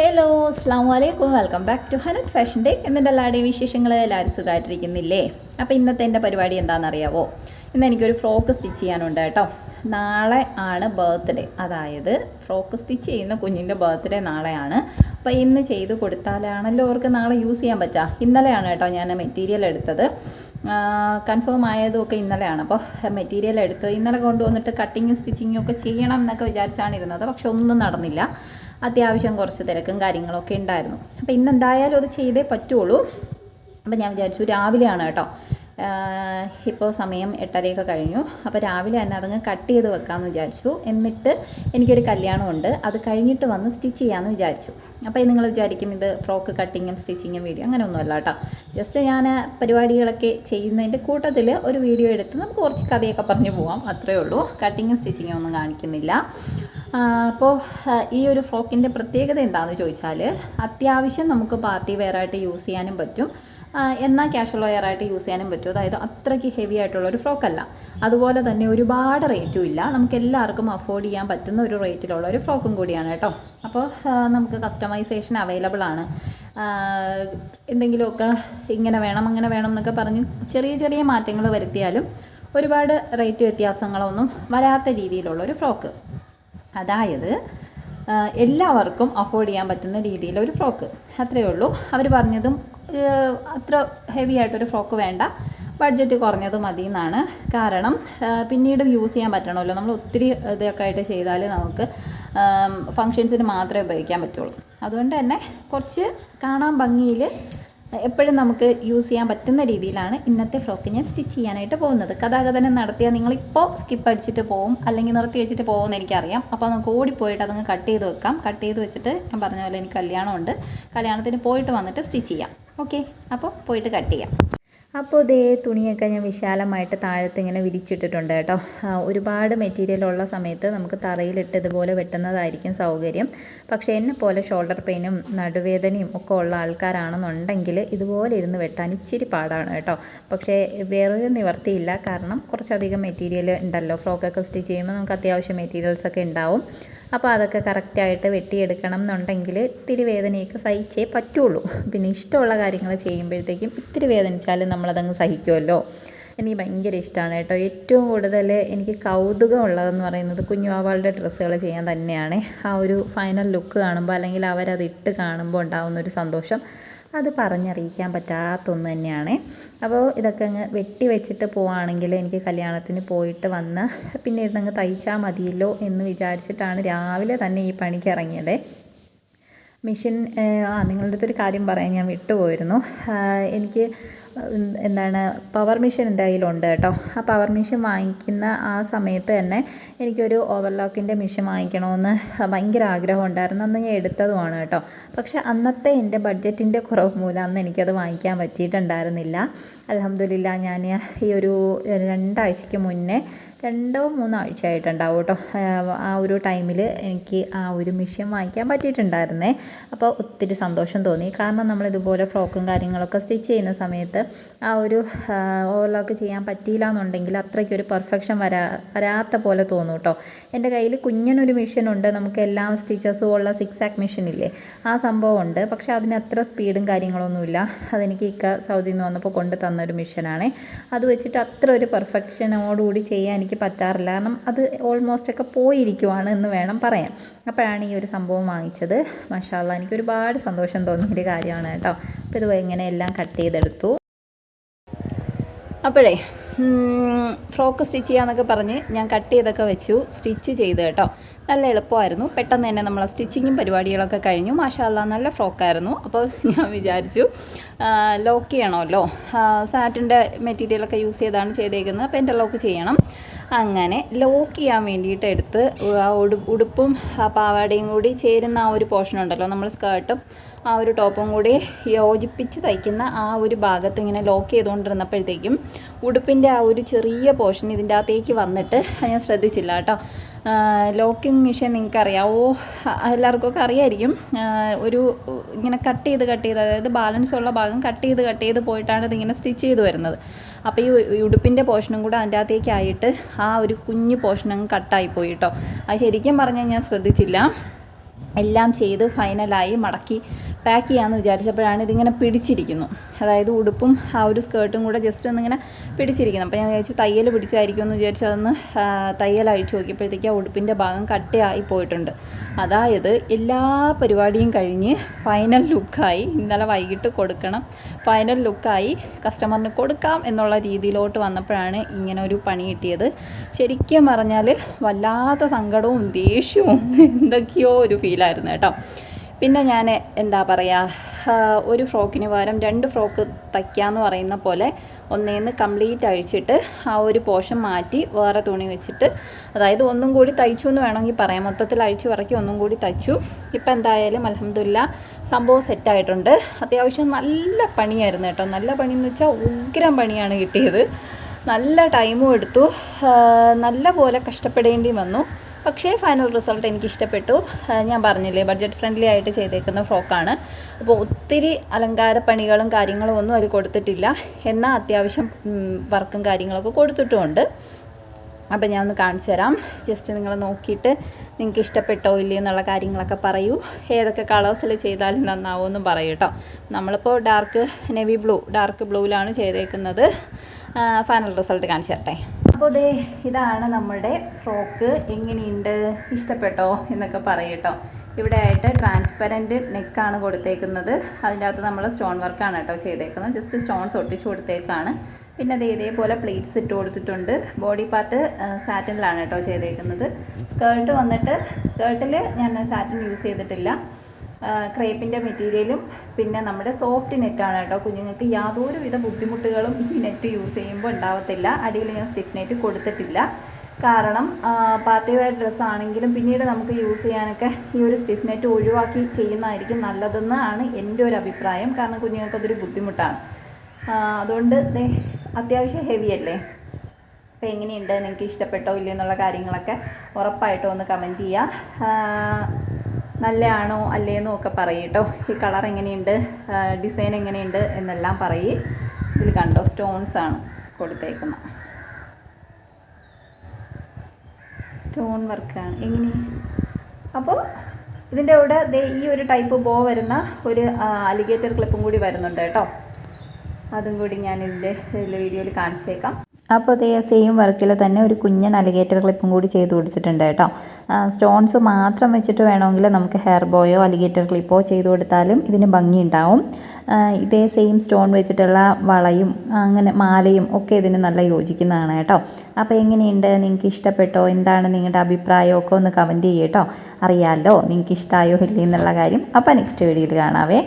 Hello അസ്സാം വലൈക്കും welcome back to Hanath fashion day എന്നിട്ട് എല്ലാവരുടെയും വിശേഷങ്ങൾ എല്ലാവരും സുഖമായിട്ടിരിക്കുന്നില്ലേ അപ്പോൾ ഇന്നത്തെ എന്റെ പരിപാടി എന്താണെന്നറിയാവോ? ഇന്ന് എനിക്കൊരു ഫ്രോക്ക് സ്റ്റിച്ച് ചെയ്യാനുണ്ട് കേട്ടോ. നാളെ ആണ് ബർത്ത്ഡേ അതായത് ഫ്രോക്ക് സ്റ്റിച്ച് ചെയ്യുന്ന കുഞ്ഞിന്റെ ബർത്ത്ഡേ നാളെയാണ്. അപ്പോൾ ഇന്ന് ചെയ്ത് കൊടുത്താലാണല്ലോ അവർക്ക് നാളെ യൂസ് ചെയ്യാൻ പറ്റുക ഇന്നലെയാണ് കേട്ടോ ഞാൻ മെറ്റീരിയൽ എടുത്തത്. കൺഫേം ആയതുമൊക്കെ ഇന്നലെയാണ്. അപ്പോൾ മെറ്റീരിയൽ എടുത്ത് ഇന്നലെ കൊണ്ടുവന്നിട്ട് കട്ടിങ്ങും സ്റ്റിച്ചിങ്ങും ഒക്കെ ചെയ്യണം എന്നൊക്കെ വിചാരിച്ചാണ് ഇരുന്നത്. പക്ഷെ ഒന്നും നടന്നില്ല. അത്യാവശ്യം കുറച്ച് തിരക്കും കാര്യങ്ങളൊക്കെ ഉണ്ടായിരുന്നു. അപ്പോൾ ഇന്ന് എന്തായാലും അത് ചെയ്തേ പറ്റുള്ളൂ. അപ്പോൾ ഞാൻ വിചാരിച്ചു രാവിലെയാണ് കേട്ടോ. ഇപ്പോൾ സമയം എട്ടരയൊക്കെ കഴിഞ്ഞു. അപ്പോൾ രാവിലെ തന്നെ അതങ്ങ് കട്ട് ചെയ്ത് വെക്കാമെന്ന് വിചാരിച്ചു. എന്നിട്ട് എനിക്കൊരു കല്യാണമുണ്ട്. അത് കഴിഞ്ഞിട്ട് വന്ന് സ്റ്റിച്ച് ചെയ്യാമെന്ന് വിചാരിച്ചു. അപ്പോൾ നിങ്ങൾ വിചാരിക്കും ഇത് ഫ്രോക്ക് കട്ടിങ്ങും സ്റ്റിച്ചിങ്ങും വീഡിയോ അങ്ങനെയൊന്നുമല്ല കേട്ടോ. ജസ്റ്റ് ഞാൻ പരിപാടികളൊക്കെ ചെയ്യുന്നതിന്റെ കൂട്ടത്തിൽ ഒരു വീഡിയോ എടുത്ത് നമുക്ക് കുറച്ച് കഥയൊക്കെ പറഞ്ഞു പോവാം. അത്രയേ ഉള്ളൂ. കട്ടിങ്ങും സ്റ്റിച്ചിങ്ങും ഒന്നും കാണിക്കുന്നില്ല. അപ്പോൾ ഈ ഒരു ഫ്രോക്കിന്റെ പ്രത്യേകത എന്താണെന്ന് ചോദിച്ചാൽ അത്യാവശ്യം നമുക്ക് പാർട്ടി വെയറായിട്ട് യൂസ് ചെയ്യാനും പറ്റും. എന്നാൽ ക്യാഷ്വൽ വെയർ ആയിട്ട് യൂസ് ചെയ്യാനും പറ്റും. അതായത് അത്രയ്ക്ക് ഹെവി ആയിട്ടുള്ള ഒരു ഫ്രോക്ക് അല്ല. അതുപോലെ തന്നെ ഒരുപാട് റേറ്റും ഇല്ല. നമുക്ക് എല്ലാവർക്കും അഫോർഡ് ചെയ്യാൻ പറ്റുന്ന ഒരു റേറ്റിലുള്ള ഒരു ഫ്രോക്കും കൂടിയാണ് കേട്ടോ. അപ്പോൾ നമുക്ക് കസ്റ്റമൈസേഷൻ അവൈലബിൾ ആണ്. എന്തെങ്കിലുമൊക്കെ ഇങ്ങനെ വേണം അങ്ങനെ വേണം എന്നൊക്കെ പറഞ്ഞ് ചെറിയ ചെറിയ മാറ്റങ്ങൾ വരുത്തിയാലും ഒരുപാട് റേറ്റ് വ്യത്യാസങ്ങളൊന്നും വരാത്ത രീതിയിലുള്ള ഒരു ഫ്രോക്ക് അതായത് എല്ലാവർക്കും അഫോർഡ് ചെയ്യാൻ പറ്റുന്ന രീതിയിലൊരു ഫ്രോക്ക് അത്രയേ ഉള്ളൂ. അവർ പറഞ്ഞതും അത്ര ഹെവി ആയിട്ടൊരു ഫ്രോക്ക് വേണ്ട. ബഡ്ജറ്റ് കുറഞ്ഞത് മതി എന്നാണ് കാരണം പിന്നീട് യൂസ് ചെയ്യാൻ പറ്റണമല്ലോ. നമ്മൾ ഒത്തിരി ഇതൊക്കെ ആയിട്ട് ചെയ്താൽ നമുക്ക് ഫങ്ഷൻസിന് മാത്രമേ ഉപയോഗിക്കാൻ പറ്റുള്ളൂ. അതുകൊണ്ട് തന്നെ കുറച്ച് കാണാൻ ഭംഗിയിൽ എപ്പോഴും നമുക്ക് യൂസ് ചെയ്യാൻ പറ്റുന്ന രീതിയിലാണ് ഇന്നത്തെ ഫ്രോക്ക് ഞാൻ സ്റ്റിച്ച് ചെയ്യാനായിട്ട് പോകുന്നത്. കഥാകഥനം നടത്തിയാൽ നിങ്ങളിപ്പോൾ സ്കിപ്പ് അടിച്ചിട്ട് പോകും അല്ലെങ്കിൽ നിർത്തി വെച്ചിട്ട് പോകുമെന്ന് എനിക്കറിയാം. അപ്പോൾ നമുക്ക് ഓടിപ്പോയിട്ട് അതങ്ങ് കട്ട് ചെയ്ത് വെക്കാം. കട്ട് ചെയ്ത് വെച്ചിട്ട് ഞാൻ പറഞ്ഞ പോലെ എനിക്ക് കല്യാണമുണ്ട്. കല്യാണത്തിന് പോയിട്ട് വന്നിട്ട് സ്റ്റിച്ച് ചെയ്യാം. ഓക്കെ അപ്പോൾ പോയിട്ട് കട്ട് ചെയ്യാം. അപ്പോൾ ഇതേ തുണിയൊക്കെ ഞാൻ വിശാലമായിട്ട് താഴത്ത് ഇങ്ങനെ വിരിച്ചിട്ടിട്ടുണ്ട് കേട്ടോ. ഒരുപാട് മെറ്റീരിയൽ ഉള്ള സമയത്ത് നമുക്ക് തറയിലിട്ട് ഇതുപോലെ വെട്ടുന്നതായിരിക്കും സൗകര്യം. പക്ഷേ എന്നെ പോലെ ഷോൾഡർ പെയിനും നടുവേദനയും ഒക്കെ ഉള്ള ആൾക്കാരാണെന്നുണ്ടെങ്കിൽ ഇതുപോലെ ഇരുന്ന് വെട്ടാൻ ഇച്ചിരി പാടാണ് കേട്ടോ. പക്ഷേ വേറൊരു നിവർത്തിയില്ല. കാരണം കുറച്ചധികം മെറ്റീരിയൽ ഉണ്ടല്ലോ. ഫ്രോക്കൊക്കെ സ്റ്റിച്ച് ചെയ്യുമ്പോൾ നമുക്ക് അത്യാവശ്യം മെറ്റീരിയൽസൊക്കെ ഉണ്ടാവും. അപ്പോൾ അതൊക്കെ കറക്റ്റായിട്ട് വെട്ടിയെടുക്കണം എന്നുണ്ടെങ്കിൽ ഇത്തിരി വേദനയൊക്കെ സഹിച്ചേ പറ്റുള്ളൂ. പിന്നെ ഇഷ്ടമുള്ള കാര്യങ്ങൾ ചെയ്യുമ്പോഴത്തേക്കും ഇത്തിരി വേദനിച്ചാലും നമ്മളതങ്ങ് സഹിക്കുമല്ലോ. എനിക്ക് ഭയങ്കര ഇഷ്ടമാണ് കേട്ടോ. ഏറ്റവും കൂടുതൽ എനിക്ക് കൗതുകം ഉള്ളതെന്ന് പറയുന്നത് കുഞ്ഞുവാവാളുടെ ഡ്രസ്സുകൾ ചെയ്യാൻ തന്നെയാണ്. ആ ഒരു ഫൈനൽ ലുക്ക് കാണുമ്പോൾ അല്ലെങ്കിൽ അവരത് ഇട്ട് കാണുമ്പോൾ ഉണ്ടാകുന്ന ഒരു സന്തോഷം. അത് പറഞ്ഞറിയിക്കാൻ പറ്റാത്ത ഒന്ന് തന്നെയാണ്. അപ്പോൾ ഇതൊക്കെ അങ്ങ് വെട്ടി വെച്ചിട്ട് പോവുകയാണെങ്കിൽ എനിക്ക് കല്യാണത്തിന് പോയിട്ട് വന്ന് പിന്നെ ഇരുന്നങ്ങ് തയ്ച്ചാൽ മതിയല്ലോ എന്ന് വിചാരിച്ചിട്ടാണ് രാവിലെ തന്നെ ഈ പണിക്ക് ഇറങ്ങിയത്. മിഷൻ ആ നിങ്ങളുടെ അടുത്തൊരു കാര്യം പറയാൻ ഞാൻ വിട്ടുപോയിരുന്നു. എനിക്ക് എന്താണ് പവർ മെഷീൻ എന്റെ കയ്യിലുണ്ട് കേട്ടോ. ആ പവർ മെഷീൻ വാങ്ങിക്കുന്ന ആ സമയത്ത് തന്നെ എനിക്കൊരു ഓവർലോക്കിന്റെ മെഷീൻ വാങ്ങിക്കണമെന്ന് ഭയങ്കര ആഗ്രഹം ഉണ്ടായിരുന്നു അന്ന് ഞാൻ എടുത്തതുമാണ് കേട്ടോ. പക്ഷേ അന്നത്തെ എന്റെ ബഡ്ജറ്റിന്റെ കുറവ് മൂലം അന്ന് എനിക്കത് വാങ്ങിക്കാൻ പറ്റിയിട്ടുണ്ടായിരുന്നില്ല. അലഹമ്മദില്ല ഞാൻ ഈ ഒരു രണ്ടാഴ്ചയ്ക്ക് മുന്നേ രണ്ടോ മൂന്നോ ആഴ്ച ആയിട്ടുണ്ടാവും കേട്ടോ. ആ ഒരു ടൈമിൽ എനിക്ക് ആ ഒരു മെഷീൻ വാങ്ങിക്കാൻ പറ്റിയിട്ടുണ്ടായിരുന്നേ. അപ്പോൾ ഒത്തിരി സന്തോഷം തോന്നി. കാരണം നമ്മളിതുപോലെ ഫ്രോക്കും കാര്യങ്ങളൊക്കെ സ്റ്റിച്ച് ചെയ്യുന്ന സമയത്ത് ആ ഒരു ഓവർലോക്ക് ചെയ്യാൻ പറ്റിയില്ല എന്നുണ്ടെങ്കിൽ അത്രയ്ക്കൊരു പെർഫെക്ഷൻ വരാ വരാത്ത പോലെ തോന്നും കേട്ടോ എന്റെ കയ്യിൽ കുഞ്ഞനൊരു മെഷീനുണ്ട് നമുക്ക് എല്ലാ സ്റ്റിച്ചസും ഉള്ള സിക്സ് ആക്ക് മെഷീൻ ഇല്ലേ? ആ സംഭവം ഉണ്ട്. പക്ഷേ അതിന് അത്ര സ്പീഡും കാര്യങ്ങളൊന്നുമില്ല അതെനിക്ക് ഇക്ക സൗദിയിൽ നിന്ന് വന്നപ്പോൾ കൊണ്ട് തന്നൊരു മെഷീനാണ് അത് വെച്ചിട്ട് അത്ര ഒരു പെർഫെക്ഷനോടുകൂടി ചെയ്യാൻ എനിക്ക് പറ്റാറില്ല. കാരണം അത് ഓൾമോസ്റ്റ് ഒക്കെ പോയിരിക്കുവാണ് എന്ന് വേണം പറയാൻ. അപ്പോഴാണ് ഈ ഒരു സംഭവം വാങ്ങിച്ചത്. മഷാല്ല എനിക്ക് ഒരുപാട് സന്തോഷം തോന്നിയൊരു കാര്യമാണ് കേട്ടോ. അപ്പോൾ ഇത് ഇങ്ങനെ എല്ലാം കട്ട് ചെയ്തെടുത്തു. അപ്പോഴേ ഫ്രോക്ക് സ്റ്റിച്ച് ചെയ്യാന്നൊക്കെ പറഞ്ഞ് ഞാൻ കട്ട് ചെയ്തൊക്കെ വെച്ചു. സ്റ്റിച്ച് ചെയ്ത് കേട്ടോ. നല്ല എളുപ്പമായിരുന്നു. പെട്ടെന്ന് തന്നെ നമ്മൾ സ്റ്റിച്ചിങ്ങും പരിപാടികളൊക്കെ കഴിഞ്ഞു. മാഷാല്ല നല്ല ഫ്രോക്കായിരുന്നു. അപ്പോൾ ഞാൻ വിചാരിച്ചു ലോക്ക് ചെയ്യണമല്ലോ. സാറ്റിന്റെ മെറ്റീരിയലൊക്കെ യൂസ് ചെയ്താണ് ചെയ്തേക്കുന്നത്. അപ്പോൾ എന്റെ ലോക്ക് ചെയ്യണം. അങ്ങനെ ലോക്ക് ചെയ്യാൻ വേണ്ടിയിട്ട് എടുത്ത് ആ ഉടുപ്പും ആ പാവാടയും കൂടി ചേരുന്ന ആ ഒരു പോർഷൻ ഉണ്ടല്ലോ. നമ്മൾ സ്കേർട്ടും ആ ഒരു ടോപ്പും കൂടി യോജിപ്പിച്ച് തയ്ക്കുന്ന ആ ഒരു ഭാഗത്ത് ഇങ്ങനെ ലോക്ക് ചെയ്തുകൊണ്ടിരുന്നപ്പോഴത്തേക്കും ഉടുപ്പിന്റെ ആ ഒരു ചെറിയ പോർഷൻ ഇതിന്റെ അകത്തേക്ക് വന്നിട്ട് ഞാൻ ശ്രദ്ധിച്ചില്ല കേട്ടോ. ലോക്കിംഗ് മെഷീൻ നിങ്ങൾക്ക് അറിയാമോ എല്ലാവർക്കൊക്കെ അറിയായിരിക്കും. ഒരു ഇങ്ങനെ കട്ട് ചെയ്ത് കട്ട് ചെയ്ത് അതായത് ബാലൻസ് ഉള്ള ഭാഗം കട്ട് ചെയ്ത് കട്ട് ചെയ്ത് പോയിട്ടാണ് ഇതിങ്ങനെ സ്റ്റിച്ച് ചെയ്ത് വരുന്നത്. അപ്പോൾ ഈ ഉടുപ്പിന്റെ പോർഷനും കൂടെ അതിന്റെ അകത്തേക്കായിട്ട് ആ ഒരു കുഞ്ഞു അങ്ങ് കട്ടായി പോയി കേട്ടോ അത് ശരിക്കും പറഞ്ഞാൽ ഞാൻ ശ്രദ്ധിച്ചില്ല. എല്ലാം ചെയ്ത് ഫൈനലായി മടക്കി പാക്ക് ചെയ്യാമെന്ന് വിചാരിച്ചപ്പോഴാണ് ഇതിങ്ങനെ പിടിച്ചിരിക്കുന്നു. അതായത് ഉടുപ്പും ആ ഒരു സ്കേർട്ടും കൂടെ ജസ്റ്റ് ഒന്നിങ്ങനെ പിടിച്ചിരിക്കുന്നു. അപ്പോൾ ഞാൻ വിചാരിച്ചു തയ്യൽ പിടിച്ചായിരിക്കും എന്ന് വിചാരിച്ച് അതൊന്ന് തയ്യൽ അഴിച്ചു നോക്കിയപ്പോഴത്തേക്ക് ആ ഉടുപ്പിന്റെ ഭാഗം കട്ടയായി പോയിട്ടുണ്ട്. അതായത് എല്ലാ പരിപാടിയും കഴിഞ്ഞ് ഫൈനൽ ലുക്കായി ഇന്നലെ വൈകിട്ട് കൊടുക്കണം ഫൈനൽ ലുക്കായി കസ്റ്റമറിന് കൊടുക്കാം എന്നുള്ള രീതിയിലോട്ട് വന്നപ്പോഴാണ് ഇങ്ങനെ ഒരു പണി കിട്ടിയത്. ശരിക്കും പറഞ്ഞാൽ വല്ലാത്ത സങ്കടവും ദേഷ്യവും എന്തൊക്കെയോ ഒരു ഫീലായിരുന്നു കേട്ടോ. പിന്നെ ഞാൻ എന്താ പറയുക ഒരു ഫ്രോക്കിന് പകരം രണ്ട് ഫ്രോക്ക് തയ്ക്കാന്ന് പറയുന്ന പോലെ ഒന്നേന്ന് കംപ്ലീറ്റ് അഴിച്ചിട്ട് ആ ഒരു പോർഷൻ മാറ്റി വേറെ തുണി വെച്ചിട്ട് അതായത് ഒന്നും കൂടി തയ്ച്ചു എന്ന് വേണമെങ്കിൽ പറയാം. മൊത്തത്തിൽ അഴിച്ചു പറക്കി ഒന്നും കൂടി തയ്ച്ചു. ഇപ്പം എന്തായാലും അലഹമില്ല സംഭവം സെറ്റായിട്ടുണ്ട് അത്യാവശ്യം നല്ല പണിയായിരുന്നു കേട്ടോ. നല്ല പണി എന്ന് വെച്ചാൽ ഉഗ്രം പണിയാണ് കിട്ടിയത്. നല്ല ടൈമും എടുത്തു. നല്ല പോലെ കഷ്ടപ്പെടേണ്ടി വന്നു. പക്ഷേ ഫൈനൽ റിസൾട്ട് എനിക്ക് ഇഷ്ടപ്പെട്ടു ഞാൻ പറഞ്ഞില്ലേ ബഡ്ജറ്റ് ഫ്രണ്ട്ലി ആയിട്ട് ചെയ്തേക്കുന്ന ഫ്രോക്കാണ്. അപ്പോൾ ഒത്തിരി അലങ്കാര പണികളും കാര്യങ്ങളും ഒന്നും അതിൽ കൊടുത്തിട്ടില്ല. എന്നാൽ അത്യാവശ്യം വർക്കും കാര്യങ്ങളൊക്കെ കൊടുത്തിട്ടുമുണ്ട്. അപ്പോൾ ഞാൻ ഒന്ന് കാണിച്ചു തരാം. ജസ്റ്റ് നിങ്ങൾ നോക്കിയിട്ട് നിങ്ങൾക്ക് ഇഷ്ടപ്പെട്ടോ ഇല്ലയോ എന്നുള്ള കാര്യങ്ങളൊക്കെ പറയൂ. ഏതൊക്കെ കളേഴ്സിൽ ചെയ്താലും നന്നാവുമെന്നും പറയൂ കേട്ടോ നമ്മളിപ്പോൾ ഡാർക്ക് നെവി ബ്ലൂ ഡാർക്ക് ബ്ലൂവിലാണ് ചെയ്തേക്കുന്നത്. ഫൈനൽ റിസൾട്ട് കാണിച്ചു തരട്ടെ. അപ്പോൾ ദേ ഇതാണ് നമ്മുടെ ഫ്രോക്ക്. എങ്ങനെയുണ്ട്? ഇഷ്ടപ്പെട്ടോ എന്നൊക്കെ പറയട്ടോ ഇവിടെ ആയിട്ട് ട്രാൻസ്പെറന്റ് നെക്കാണ് കൊടുത്തേക്കുന്നത്. അതിന്റെ അകത്ത് നമ്മൾ സ്റ്റോൺ വർക്കാണ് കേട്ടോ ചെയ്തേക്കുന്നത്. ജസ്റ്റ് സ്റ്റോൺസ് ഒട്ടിച്ചു കൊടുത്തേക്കാണ്. പിന്നെ അത് ഇതേപോലെ പ്ലേറ്റ്സ് ഇട്ട് കൊടുത്തിട്ടുണ്ട്. ബോഡി പാർട്ട് സാറ്റിനിലാണ് കേട്ടോ ചെയ്തേക്കുന്നത്. സ്കേർട്ട് വന്നിട്ട് സ്കേർട്ടിൽ ഞാൻ സാറ്റിൻ യൂസ് ചെയ്തിട്ടില്ല. ക്രേപ്പിന്റെ മെറ്റീരിയലും പിന്നെ നമ്മുടെ സോഫ്റ്റ് നെറ്റാണ് കേട്ടോ. കുഞ്ഞുങ്ങൾക്ക് യാതൊരു വിധ ബുദ്ധിമുട്ടുകളും ഈ നെറ്റ് യൂസ് ചെയ്യുമ്പോൾ ഉണ്ടാവത്തില്ല. അടിയിൽ ഞാൻ സ്റ്റിഫ് നെറ്റ് കൊടുത്തിട്ടില്ല. കാരണം പാർട്ടി വെയർ ഡ്രസ്സ് ആണെങ്കിലും പിന്നീട് നമുക്ക് യൂസ് ചെയ്യാനൊക്കെ ഈ ഒരു സ്റ്റിഫ് നെറ്റ് ഒഴിവാക്കി ചെയ്യുന്നതായിരിക്കും നല്ലതെന്നാണ് എന്റെ ഒരു അഭിപ്രായം. കാരണം കുഞ്ഞുങ്ങൾക്ക് അതൊരു ബുദ്ധിമുട്ടാണ്. അതുകൊണ്ട് അത്യാവശ്യം ഹെവി അല്ലേ? അപ്പോൾ എങ്ങനെയുണ്ട്? നിങ്ങൾക്ക് ഇഷ്ടപ്പെട്ടോ ഇല്ലയോ എന്നുള്ള കാര്യങ്ങളൊക്കെ ഉറപ്പായിട്ടും ഒന്ന് കമന്റ് ചെയ്യുക നല്ലതാണോ അല്ലേന്നോ ഒക്കെ പറയും കേട്ടോ. ഈ കളർ എങ്ങനെയുണ്ട് ഡിസൈൻ എങ്ങനെയുണ്ട് എന്നെല്ലാം പറയും. ഇതിൽ കണ്ടോ സ്റ്റോൺസ് ആണ് കൊടുത്തേക്കുന്നത്. സ്റ്റോൺ വർക്കാണ് എങ്ങനെ? അപ്പോൾ ഇതിന്റെ കൂടെ ഈ ഒരു ടൈപ്പ് ബോ വരുന്ന ഒരു അലിഗേറ്റർ ക്ലിപ്പും കൂടി വരുന്നുണ്ട് കേട്ടോ. അതും കൂടി ഞാൻ ഇതിന്റെ വീഡിയോയിൽ കാണിച്ചേക്കാം. അപ്പോൾ അതേ സെയിം വർക്കിൽ തന്നെ ഒരു കുഞ്ഞ് അലിഗേറ്റർ ക്ലിപ്പും കൂടി ചെയ്ത് കൊടുത്തിട്ടുണ്ട് കേട്ടോ. സ്റ്റോൺസ് മാത്രം വെച്ചിട്ട് വേണമെങ്കിൽ നമുക്ക് ഹെയർ ബോയോ അലിഗേറ്റർ ക്ലിപ്പോ ചെയ്ത് കൊടുത്താലും ഇതിന് ഭംഗി ഉണ്ടാവും ഇതേ സെയിം സ്റ്റോൺ വെച്ചിട്ടുള്ള വളയും അങ്ങനെ മാലയും ഒക്കെ ഇതിന് നല്ല യോജിക്കുന്നതാണ് കേട്ടോ. അപ്പോൾ എങ്ങനെയുണ്ട്? നിങ്ങൾക്ക് ഇഷ്ടപ്പെട്ടോ? എന്താണ് നിങ്ങളുടെ അഭിപ്രായമൊക്കെ ഒന്ന് കമന്റ് ചെയ്യട്ടോ അറിയാമല്ലോ നിങ്ങൾക്ക് ഇഷ്ടമായോ ഇല്ലേ എന്നുള്ള കാര്യം. അപ്പോൾ നെക്സ്റ്റ് വീഡിയോയിൽ കാണാവേ.